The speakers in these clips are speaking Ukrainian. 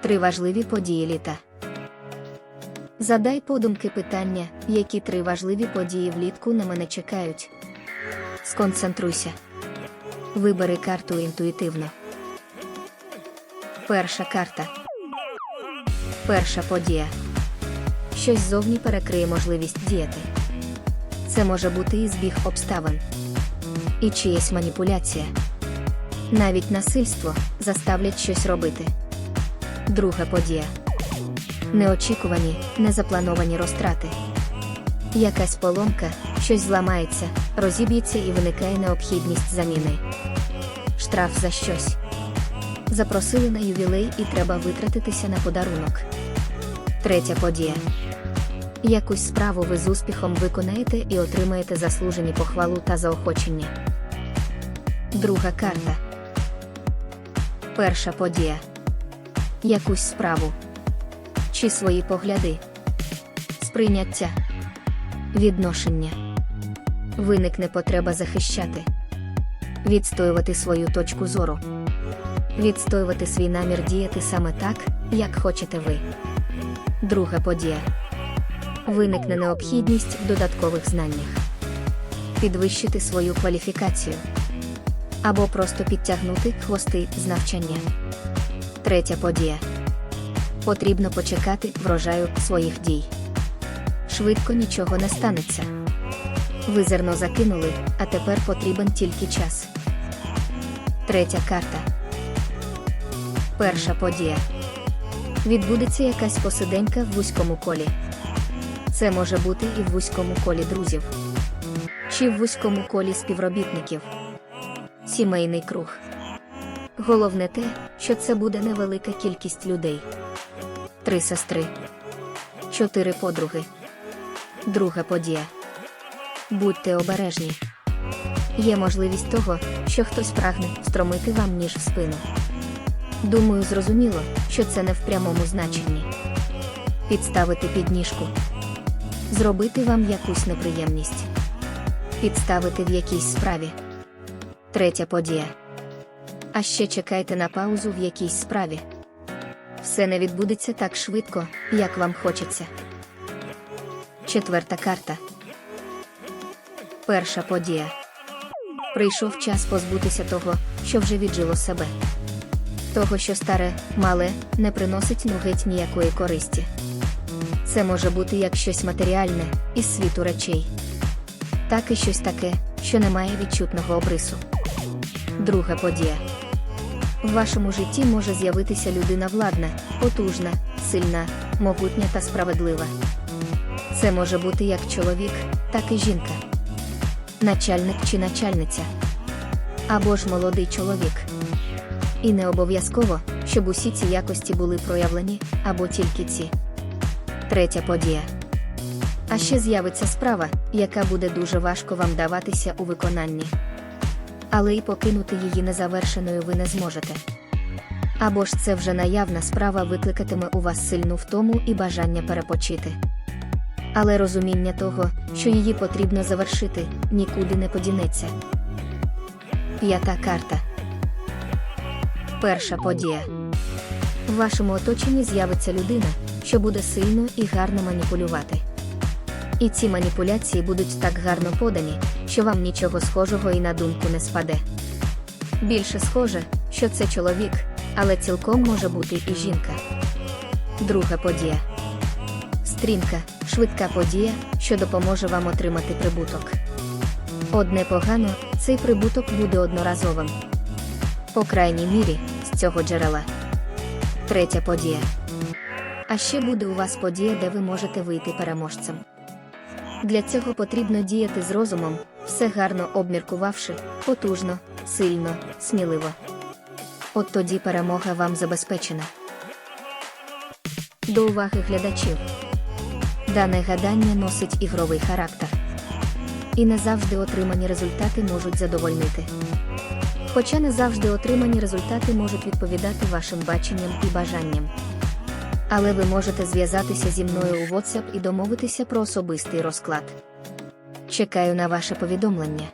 Три важливі події літа. Задай подумки питання, які три важливі події влітку на мене чекають. Сконцентруйся. Вибери карту інтуїтивно. Перша карта. Перша подія. Щось зовні перекриє можливість діяти. Це може бути і збіг обставин, і чиєсь маніпуляція. Навіть насильство заставлять щось робити. Друга подія. Неочікувані, незаплановані розтрати. Якась поломка, щось зламається, розіб'ється і виникає необхідність заміни. Штраф за щось. Запросили на ювілей і треба витратитися на подарунок. Третя подія. Якусь справу ви з успіхом виконаєте і отримаєте заслужені похвалу та заохочення. Друга карта. Перша подія. Якусь справу. Чи свої погляди. Сприйняття. Відношення. Виникне потреба захищати. Відстоювати свою точку зору. Відстоювати свій намір діяти саме так, як хочете ви. Друга подія. Виникне необхідність в додаткових знаннях. Підвищити свою кваліфікацію. Або просто підтягнути хвости з навчання. Третя подія. Потрібно почекати врожаю своїх дій. Швидко нічого не станеться. Ви зерно закинули, а тепер потрібен тільки час. Третя карта. Перша подія. Відбудеться якась посиденька в вузькому колі. Це може бути і в вузькому колі друзів, чи в вузькому колі співробітників. Сімейний круг. Головне те, що це буде невелика кількість людей. Три сестри, чотири подруги. Друга подія. Будьте обережні. Є можливість того, що хтось прагне встромити вам ніж в спину. Думаю, зрозуміло, що це не в прямому значенні. Підставити підніжку. Зробити вам якусь неприємність. Підставити в якійсь справі. Третя подія. А ще чекайте на паузу в якійсь справі. Все не відбудеться так швидко, як вам хочеться. Четверта карта. Перша подія. Прийшов час позбутися того, що вже віджило себе. Того, що старе, мале, не приносить ну ніякої користі. Це може бути як щось матеріальне із світу речей, так і щось таке, що не має відчутного обрису. Друга подія. В вашому житті може з'явитися людина владна, потужна, сильна, могутня та справедлива. Це може бути як чоловік, так і жінка, начальник чи начальниця, або ж молодий чоловік. І не обов'язково, щоб усі ці якості були проявлені, або тільки ці. Третя подія. А ще з'явиться справа, яка буде дуже важко вам даватися у виконанні. Але й покинути її незавершеною ви не зможете. Або ж це вже наявна справа викликатиме у вас сильну втому і бажання перепочити. Але розуміння того, що її потрібно завершити, нікуди не подінеться. П'ята карта. Перша подія. В вашому оточенні з'явиться людина, що буде сильно і гарно маніпулювати. І ці маніпуляції будуть так гарно подані, що вам нічого схожого і на думку не спаде. Більше схоже, що це чоловік, але цілком може бути і жінка. Друга подія. Стрімка, швидка подія, що допоможе вам отримати прибуток. Одне погано, цей прибуток буде одноразовим. По крайній мірі, з цього джерела. Третя подія. А ще буде у вас подія, де ви можете вийти переможцем. Для цього потрібно діяти з розумом, все гарно обміркувавши, потужно, сильно, сміливо. От тоді перемога вам забезпечена. До уваги глядачів. Дане гадання носить ігровий характер. І не завжди отримані результати можуть задовольнити. Хоча не завжди отримані результати можуть відповідати вашим баченням і бажанням. Але ви можете зв'язатися зі мною у WhatsApp і домовитися про особистий розклад. Чекаю на ваше повідомлення.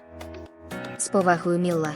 З повагою Мілла.